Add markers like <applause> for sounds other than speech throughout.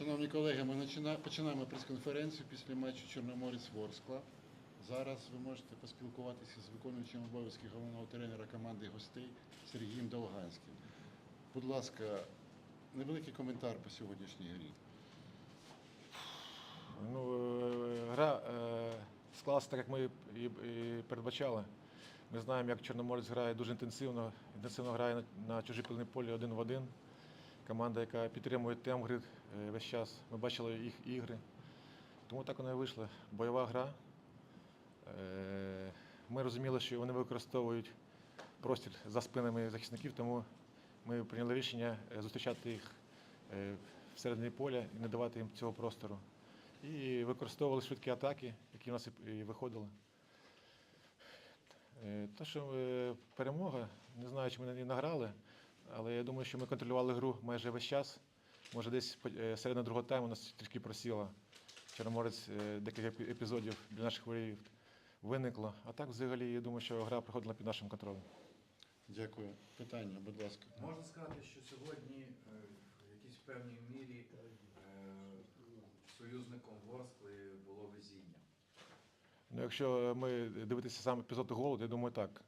Шановні колеги, ми починаємо прес-конференцію після матчу Чорноморець Ворскла. Зараз ви можете поспілкуватися з виконуючим обов'язки головного тренера команди гостей Сергієм Долганським. Будь ласка, невеликий коментар по сьогоднішній грі. Ну, е, гра е, склалася так, як ми і, передбачали. Ми знаємо, як Чорноморець грає дуже інтенсивно, інтенсивно грає на, чужій полі один в один. Команда, яка підтримує темгри е, весь час. Ми бачили їх ігри. Тому так воно і вийшло. Бойова гра. Е, Ми розуміли, що вони використовують простір за спинами захисників, тому ми прийняли рішення е, зустрічати їх всередині поля і не давати їм цього простору. І використовували швидкі атаки, які в нас і- виходили. Те, що перемога, не знаю, чи ми на ній награли, я думаю, що ми контролювали гру майже весь час. Може, десь е, середина другого тайму у нас трішки просіла. Чорноморець е, декілька епізодів для наших ворів виникло. А так, взагалі, я думаю, що гра проходила під нашим контролем. Дякую. Питання, будь ласка. Можна сказати, що сьогодні е, в якійсь певній мірі союзником Ворскли було везіння. Ну, якщо ми дивитися сам епізод голу, то я думаю, так.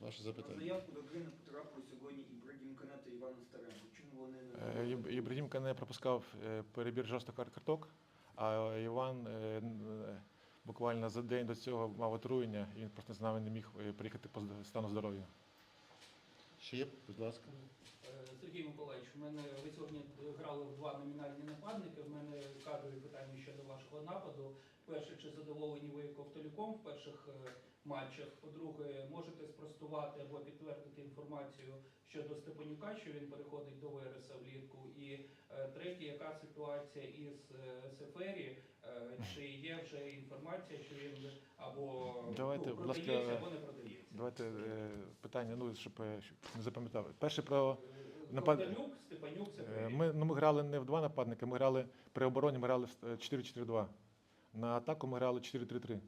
Ваше На запитання. заявку до гри потрапили сьогодні Ібрагім Канет та Іван Старенко. Чому вони не Е, Іб- Ібрагімка не пропускав е, перебір жорстких кар- карток, а Іван е, буквально за день до цього мав отруєння, і він просто з нами не міг приїхати по стану здоров'я. Ще є, будь ласка. Сергій Миколаївич, у мене ви сьогодні грали в два номінальні нападники. В мене кадрові питання щодо вашого нападу. Перше, чи задоволені ви Ковтолюком в перших е, матчах? По-друге, можете спростувати або підтвердити інформацію щодо Степанюка, що він переходить до Вереса влітку. І е, третє, яка ситуація із е, Сефері? Чи є вже інформація, що він або Давайте, ну, будь ласка, продається або не продається? Давайте питання, ну, щоб, не запам'ятав. Перше про. напад- Степанюк, Сефері. Ми, ну, ми грали не в два нападники, ми грали при обороні, ми грали в е, 4-4-2. На атаку ми грали 4-3-3.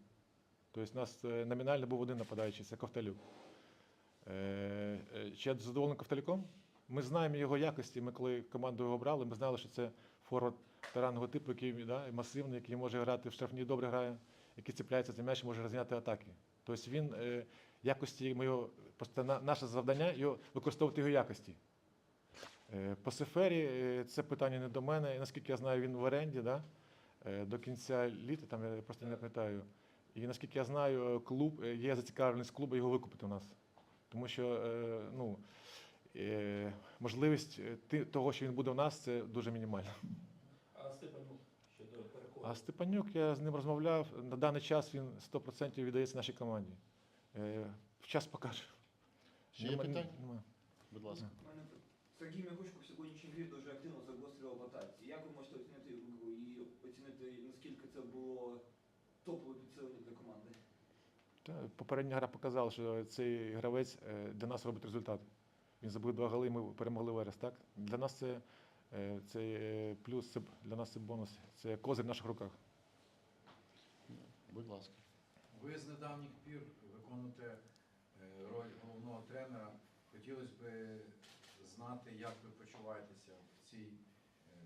Тобто у нас е, номінально був один нападаючий, це Ковталюк. Е, е, Чи я задоволений Ковталюком? Ми знаємо його якості. Ми коли команду його обрали, ми знали, що це форвард таранного типу, який да, масивний, який може грати в штрафні, добре грає, який цепляється за м'яч і може розганяти атаки. Тобто він якості ми просто наше завдання його використовувати його якості. По Сефері це питання не до мене. Наскільки я знаю, він в оренді да? Е, до кінця літа, там я просто не пам'ятаю. І наскільки я знаю, клуб е, є зацікавленість клубу його викупити у нас. Тому що е, ну, е, можливість е, того, що він буде у нас, це дуже мінімальна. А Степанюк щодо переходу. А Степанюк, я з ним розмовляв. На даний час він 100% віддається нашій команді. Е, В час покаже. Ще є питання? Будь ласка. У мене Сергій Мягушко в сьогоднішній грі дуже активно загострював в атаці. Як ви можете оцінити його гру і оцінити, наскільки це було топове підсилення для команди? Та, попередня гра показала, що цей гравець е, для нас робить результат. Він забив два голи, ми перемогли Верес. Так? Для нас це, е, це е, плюс, це, для нас це бонус, це козир в наших руках. Будь ласка. Ви з недавніх пір виконуєте роль головного тренера. Хотілося б знати, як ви почуваєтеся в цій,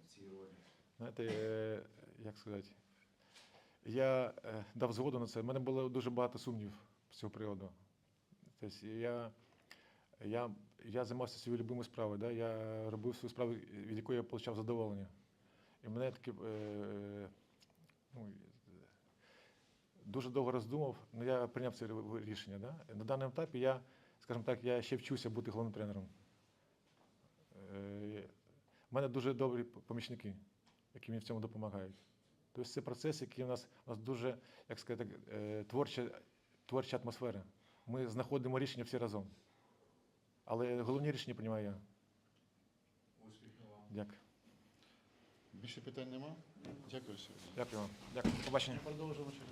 в цій ролі. Знаєте, як сказати, я е, дав згоду на це. У мене було дуже багато сумнівів з цього приводу. Тобто я, я, я займався своєю любимою справою, да? я робив свою справу, від якої я отримав задоволення. І мене таке е, ну, дуже довго роздумав, але я прийняв це рішення. Да? На даному етапі я, скажімо так, я ще вчуся бути головним тренером. Е, У мене дуже добрі помічники, які мені в цьому допомагають. Тобто це процес, який у нас, у нас дуже, як сказати, е, творча, творча атмосфера. Ми знаходимо рішення всі разом. Але головні рішення приймаю я. Успіхів вам. Дякую. Більше питань нема? Дякую всім. Дякую вам. Дякую. Побачення. Продовжуємо через.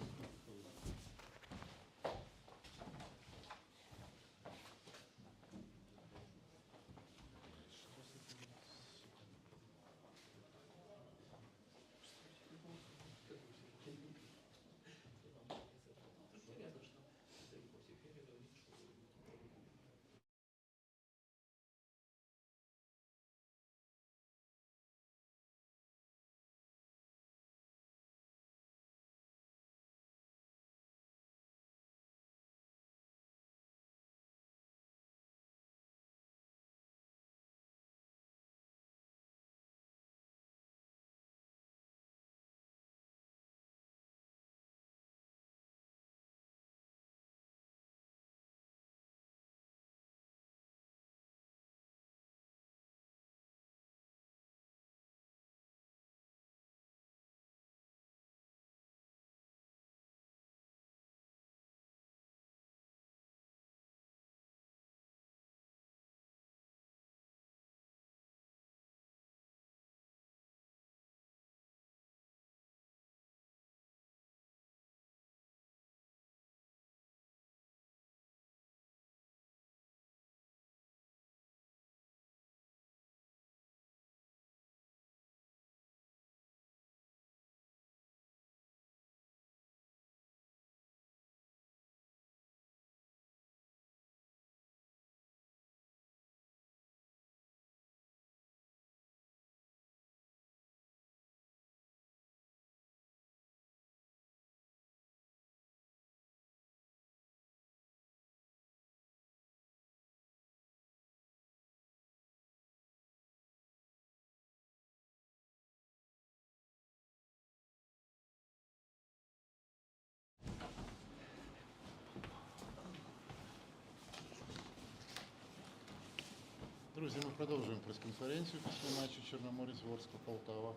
Друзі, ми продовжуємо прес-конференцію після матчу Чорноморець Ворскла Полтава.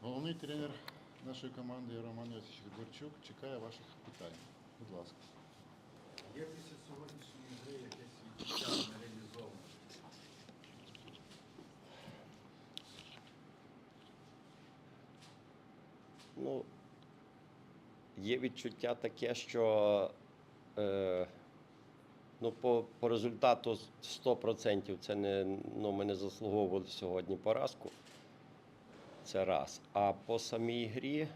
Головний тренер нашої команди Роман Йосич Горчук чекає ваших питань. Будь ласка. Є після сьогоднішньої гри якесь відчуття нереалізоване? Ну, є відчуття таке, що е, ну, по, по результату 100% це не, ну, ми не заслуговували сьогодні поразку. Це раз. А по самій грі,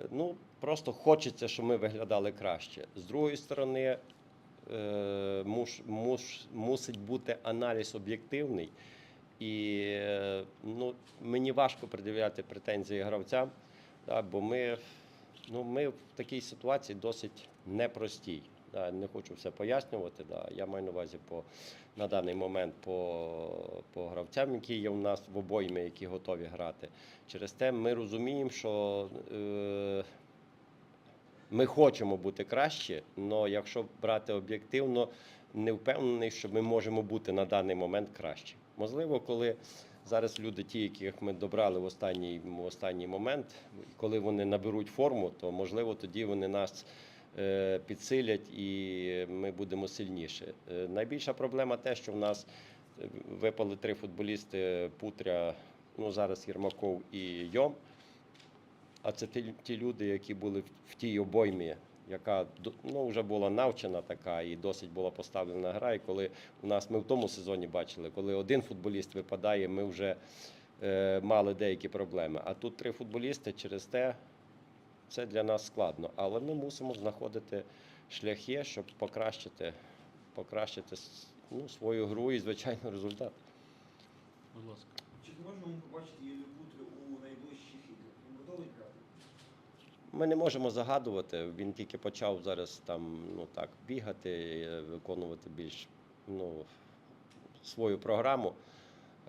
е, ну, просто хочеться, щоб ми виглядали краще. З другої сторони, е, муш, муш, мусить бути аналіз об'єктивний. І е, ну, мені важко пред'являти претензії гравцям, да, бо ми, ну, ми в такій ситуації досить непростій. Да, не хочу все пояснювати. Да. Я маю на увазі по, на даний момент по, по гравцям, які є у нас в обоймі, які готові грати. Через те ми розуміємо, що е, ми хочемо бути краще, але якщо брати об'єктивно, не впевнений, що ми можемо бути на даний момент краще. Можливо, коли зараз люди, ті, яких ми добрали в останній, в останній момент, коли вони наберуть форму, то можливо тоді вони нас підсилять і ми будемо сильніші. Е, найбільша проблема те, що в нас е, випали три футболісти Путря, ну зараз Єрмаков і Йом. А це ті, люди, які були в тій обоймі, яка ну, вже була навчена така і досить була поставлена гра. І коли у нас ми в тому сезоні бачили, коли один футболіст випадає, ми вже е, мали деякі проблеми. А тут три футболісти через те це для нас складно. Але ми мусимо знаходити шляхи, щоб покращити, покращити ну, свою гру і, звичайно, результат. Будь ласка. Чи зможемо побачити Іллю Путрю у найближчих іграх? Він готовий грати? Ми не можемо загадувати. Він тільки почав зараз там ну так бігати, е, виконувати більш ну, свою програму.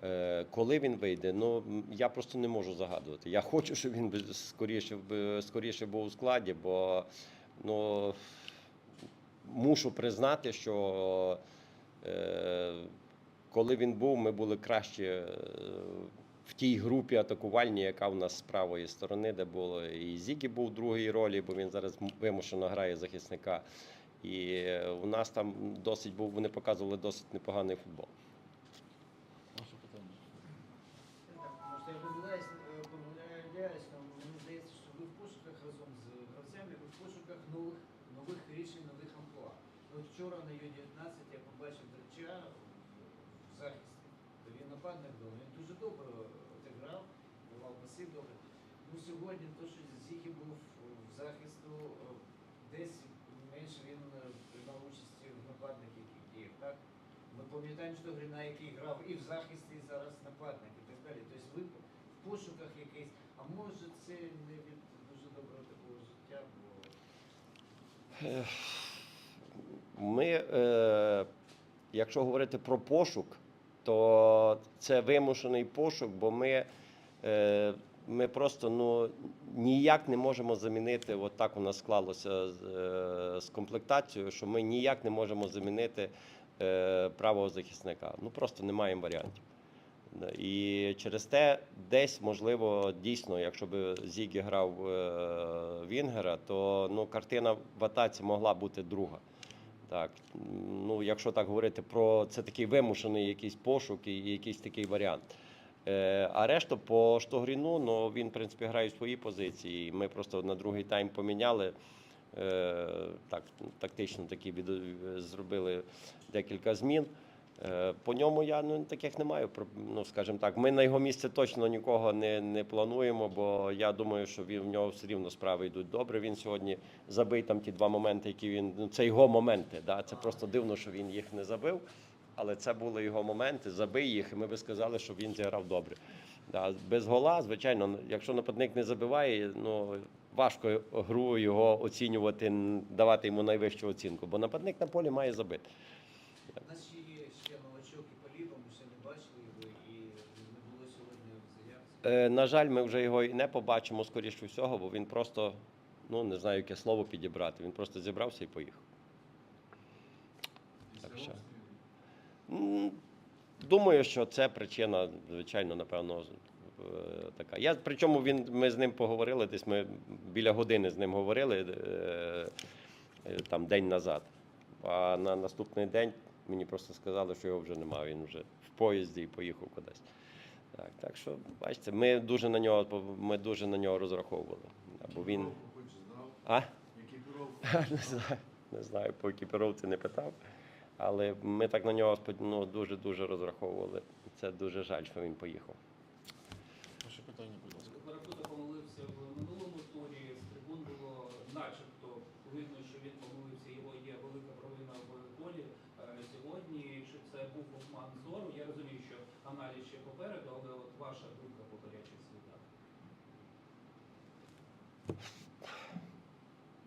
Е, Коли він вийде, ну я просто не можу загадувати. Я хочу, щоб він скоріше, скоріше був у складі, бо ну, мушу признати, що е, коли він був, ми були краще е, в тій групі атакувальній, яка в нас з правої сторони, де було і Зігі був в другій ролі, бо він зараз вимушено грає захисника. І у нас там досить був, вони показували досить непоганий футбол. Нападник був, він дуже добре зіграв, давав паси добре. Ну сьогодні то, що Зіхі був в захисту, десь менше він е, приймав участі в нападниках діях, так? Ми пам'ятаємо, що Грина, який грав і в захисті, і зараз нападник і так далі. Тобто ви в пошуках якийсь, а може це не від дуже доброго такого життя, бо Ми, е, якщо говорити про пошук, то це вимушений пошук, бо ми, е, ми просто ну, ніяк не можемо замінити, от так у нас склалося з, е, з комплектацією, що ми ніяк не можемо замінити е, правого захисника. Ну просто не маємо варіантів. І через те, десь, можливо, дійсно, якщо б Зігі грав Вінгера, то ну, картина в атаці могла бути друга. Так, ну, якщо так говорити про це такий вимушений якийсь пошук і якийсь такий варіант. Е, а решта по Штогріну, ну він, в принципі, грає в свої позиції. Ми просто на другий тайм поміняли. Е, так, тактично такі зробили декілька змін. Е, По ньому я ну, таких не маю. Ну, скажімо так, ми на його місце точно нікого не, не плануємо, бо я думаю, що він в нього все рівно справи йдуть добре. Він сьогодні забив там ті два моменти, які він. Ну, це його моменти. Да? Це просто дивно, що він їх не забив. Але це були його моменти, забий їх, і ми би сказали, що він зіграв добре. Да, без гола, звичайно, якщо нападник не забиває, ну важко гру його оцінювати, давати йому найвищу оцінку, бо нападник на полі має забити. у нас ще є ще новачок і Поліба, ми ще не бачили його і не було сьогодні в заявці. Е, на жаль, ми вже його і не побачимо, скоріше всього, бо він просто, ну не знаю, яке слово підібрати. Він просто зібрався і поїхав. Так що? думаю, що це причина, звичайно, напевно, е, така. Я причому він ми з ним поговорили. Десь ми біля години з ним говорили е, е, там день назад. А на наступний день мені просто сказали, що його вже немає. Він вже в поїзді і поїхав кудись. Так, так що, бачите, ми дуже на нього ми дуже на нього розраховували. Або він. А? <laughs> Не знаю, не знаю, по екіпіровці не питав. Але ми так на нього ну, дуже-дуже розраховували. Це дуже жаль, що він поїхав. Ваше питання, будь ласка. Баракута помилився в минулому турі. З трибун було начебто видно, що він помилився. Його є велика провина в полі. Е, Сьогодні чи це був обман зору? Я розумію, що аналіз ще попереду, але от ваша думка по гарячих слідах.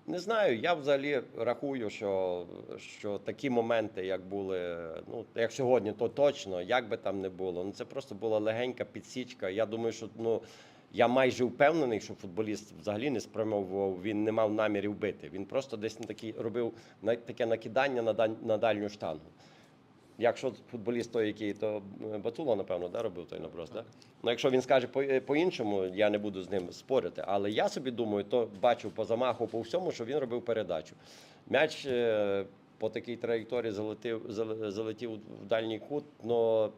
Не знаю, я взагалі рахую, що, що такі моменти, як були, ну як сьогодні, то точно, як би там не було. Ну це просто була легенька підсічка. Я думаю, що ну я майже впевнений, що футболіст взагалі не спрямовував, він не мав намірів бити. Він просто десь на такі робив на таке накидання на, даль, на дальню штангу. Якщо футболіст той, який то е, Батула, напевно, да, робив той наброс, да? Ну, якщо він скаже е, по-іншому, я не буду з ним спорити. Але я собі думаю, то бачив по замаху, по всьому, що він робив передачу. М'яч е, по такій траєкторії залетів, зал- залетів в дальній кут. Но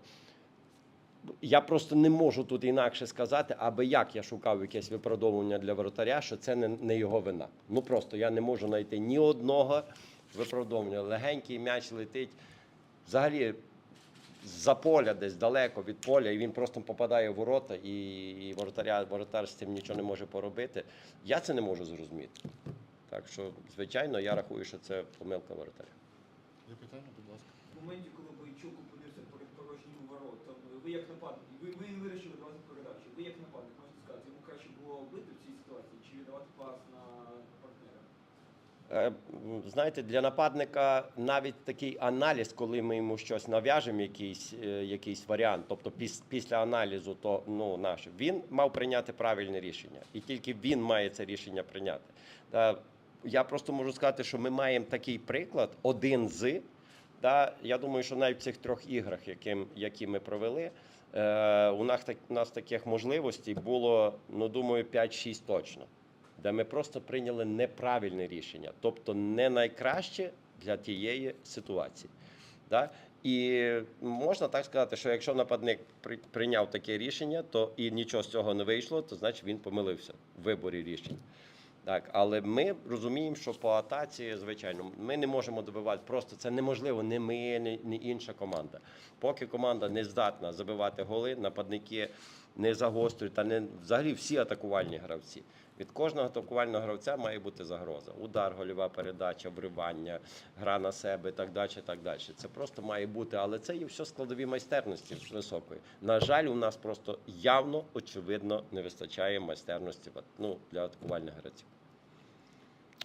я просто не можу тут інакше сказати, аби як я шукав якесь виправдовування для воротаря, що це не, не його вина. Ну просто я не можу знайти ні одного виправдовування. Легенький м'яч летить. Взагалі з-за поля, десь далеко від поля, і він просто попадає в ворота, і, і воротаря, воротар з цим нічого не може поробити. Я це не можу зрозуміти. Так що, звичайно, я рахую, що це помилка воротаря. Є питання, будь ласка. В моменті, коли Бойчук опинився перед порожнім воротом, ви як нападник, ви, ви вирішили давати передачу. Ви як нападник можете сказати, йому краще було бити в цій ситуації чи віддавати пас на Знаєте, для нападника навіть такий аналіз, коли ми йому щось нав'яжемо, якийсь, е, якийсь варіант, тобто піс- після аналізу, то ну наше, він мав прийняти правильне рішення, і тільки він має це рішення прийняти. Та я просто можу сказати, що ми маємо такий приклад, один з. Да, я думаю, що навіть в цих трьох іграх, яким, які ми провели, е, у нас, так, у нас таких можливостей було, ну думаю, 5-6 точно де ми просто прийняли неправильне рішення, тобто не найкраще для тієї ситуації. Да? І можна так сказати, що якщо нападник прийняв таке рішення, то і нічого з цього не вийшло, то значить він помилився в виборі рішень. Так, але ми розуміємо, що по атаці, звичайно, ми не можемо добивати. Просто це неможливо, не ми, не інша команда. Поки команда не здатна забивати голи, нападники не загострюють, та не взагалі всі атакувальні гравці. Від кожного атакувального гравця має бути загроза. Удар, гольова передача, вривання, гра на себе, так далі. так далі. Це просто має бути, але це є все складові майстерності високої. На жаль, у нас просто явно, очевидно, не вистачає майстерності ну, для атакувальних гравців.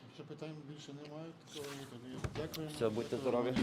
Якщо питань більше немає, то дякую. Все, будьте здорові.